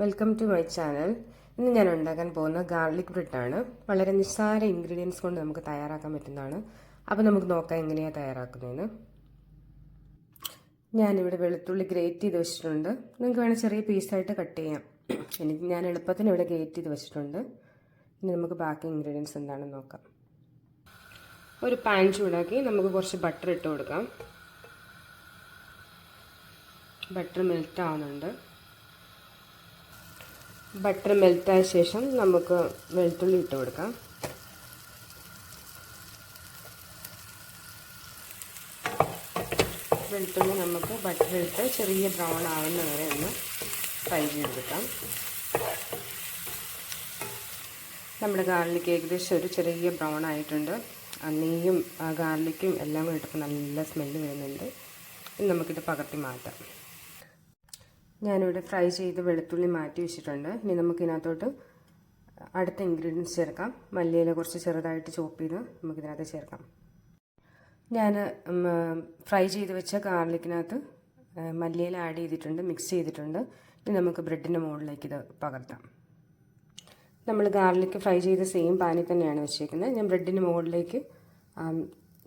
Welcome to my channel ഇന്ന് ഞാൻ ഉണ്ടാക്കാൻ പോകുന്ന ഗാർലിക് ബ്രെഡാണ് വളരെ നിസ്സാര ഇൻഗ്രീഡിയൻസ് കൊണ്ട് നമുക്ക് തയ്യാറാക്കാൻ പറ്റുന്നതാണ്. അപ്പോൾ നമുക്ക് നോക്കാം എങ്ങനെയാണ് തയ്യാറാക്കുന്നതെന്ന്. ഞാനിവിടെ വെളുത്തുള്ളി ഗ്രേറ്റ് ചെയ്ത് വെച്ചിട്ടുണ്ട്. നിങ്ങൾക്ക് വേണേൽ ചെറിയ പീസായിട്ട് കട്ട് ചെയ്യാം. എനിക്ക് ഞാൻ എളുപ്പത്തിന് ഇവിടെ ഗ്രേറ്റ് ചെയ്ത് വെച്ചിട്ടുണ്ട്. ഇനി നമുക്ക് ബാക്കി ഇൻഗ്രീഡിയൻസ് എന്താണെന്ന് നോക്കാം. ഒരു പാൻ ചൂടാക്കി നമുക്ക് കുറച്ച് ബട്ടർ ഇട്ട് കൊടുക്കാം. ബട്ടർ മെൽറ്റ് ആവുന്നുണ്ട്. ബട്ടർ മെൽറ്റായ ശേഷം നമുക്ക് വെളുത്തുള്ളി ഇട്ട് കൊടുക്കാം. വെളുത്തുള്ളി നമുക്ക് ബട്ടറിട്ട് ചെറിയ ബ്രൗൺ ആവുന്ന വരെ ഒന്ന് ഫ്രൈ ചെയ്തെടുക്കാം. നമ്മുടെ ഗാർലിക്ക് ഏകദേശം ഒരു ചെറിയ ബ്രൗൺ ആയിട്ടുണ്ട്. നെയ്യും ഗാർലിക്കും എല്ലാം കൂടി ഇട്ടപ്പോൾ നല്ല സ്മെല്ല് വരുന്നുണ്ട്. നമുക്കിത് പകർത്തി മാറ്റാം. ഞാനിവിടെ ഫ്രൈ ചെയ്ത് വെളുത്തുള്ളി മാറ്റി വെച്ചിട്ടുണ്ട്. ഇനി നമുക്കിതിനകത്തോട്ട് അടുത്ത ഇൻഗ്രീഡിയൻസ് ചേർക്കാം. മല്ലിയില കുറച്ച് ചെറുതായിട്ട് ചോപ്പ് ചെയ്ത് നമുക്കിതിനകത്ത് ചേർക്കാം. ഞാൻ ഫ്രൈ ചെയ്ത് വെച്ച ഗാർലിക്കിനകത്ത് മല്ലിയില ആഡ് ചെയ്തിട്ടുണ്ട് മിക്സ് ചെയ്തിട്ടുണ്ട്. ഇനി നമുക്ക് ബ്രെഡിന്റെ മുകളിലേക്ക് ഇത് പകർത്താം. നമ്മൾ ഗാർലിക്ക് ഫ്രൈ ചെയ്ത സെയിം പാനിൽ തന്നെയാണ് വെച്ചേക്കുന്നത്. ഞാൻ ബ്രെഡിന്റെ മുകളിലേക്ക്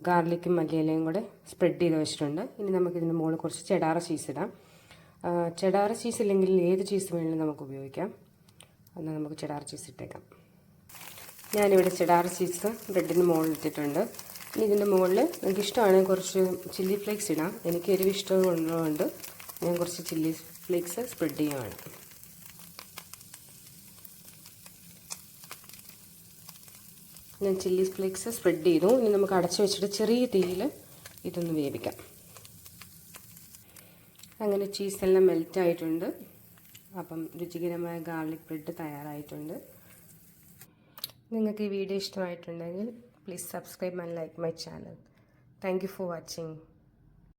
ഗാർലിക്കും മല്ലിയിലയും കൂടെ സ്പ്രെഡ് ചെയ്ത് വെച്ചിട്ടുണ്ട്. ഇനി നമുക്കിതിന്റെ മുകളിൽ കുറച്ച് ചെടാറ ചീസ് ഇടാം. ചെടാറ ചീസ് ഇല്ലെങ്കിൽ ഏത് ചീസ് വേണമെങ്കിലും നമുക്ക് ഉപയോഗിക്കാം. എന്നാൽ നമുക്ക് ചെഡാർ ചീസ് ഇട്ടേക്കാം. ഞാനിവിടെ ചെഡാർ ചീസ് ബ്രെഡിന് മുകളിൽ ഇട്ടിട്ടുണ്ട്. ഇനി ഇതിന്റെ മുകളിൽ നിങ്ങൾക്ക് ഇഷ്ടമാണെങ്കിൽ കുറച്ച് ചില്ലി ഫ്ലേക്സ് ഇടാം. എനിക്ക് എരിവ് ഇഷ്ടമുള്ളതുകൊണ്ട് ഞാൻ കുറച്ച് ചില്ലി ഫ്ലേക്സ് സ്പ്രെഡ് ചെയ്യുകയാണ് ഞാൻ ചില്ലി ഫ്ലേക്സ് സ്പ്രെഡ് ചെയ്തു. ഇനി നമുക്ക് അടച്ചു വെച്ചിട്ട് ചെറിയ തീയിൽ ഇതൊന്ന് വേവിക്കാം. അങ്ങനെ ചീസെല്ലാം മെൽറ്റ് ആയിട്ടുണ്ട് അപ്പം രുചികരമായ ഗാർലിക് ബ്രെഡ് തയ്യാറായിട്ടുണ്ട്. നിങ്ങൾക്ക് ഈ വീഡിയോ ഇഷ്ടമായിട്ടുണ്ടെങ്കിൽ please subscribe and like my channel. Thank for watching.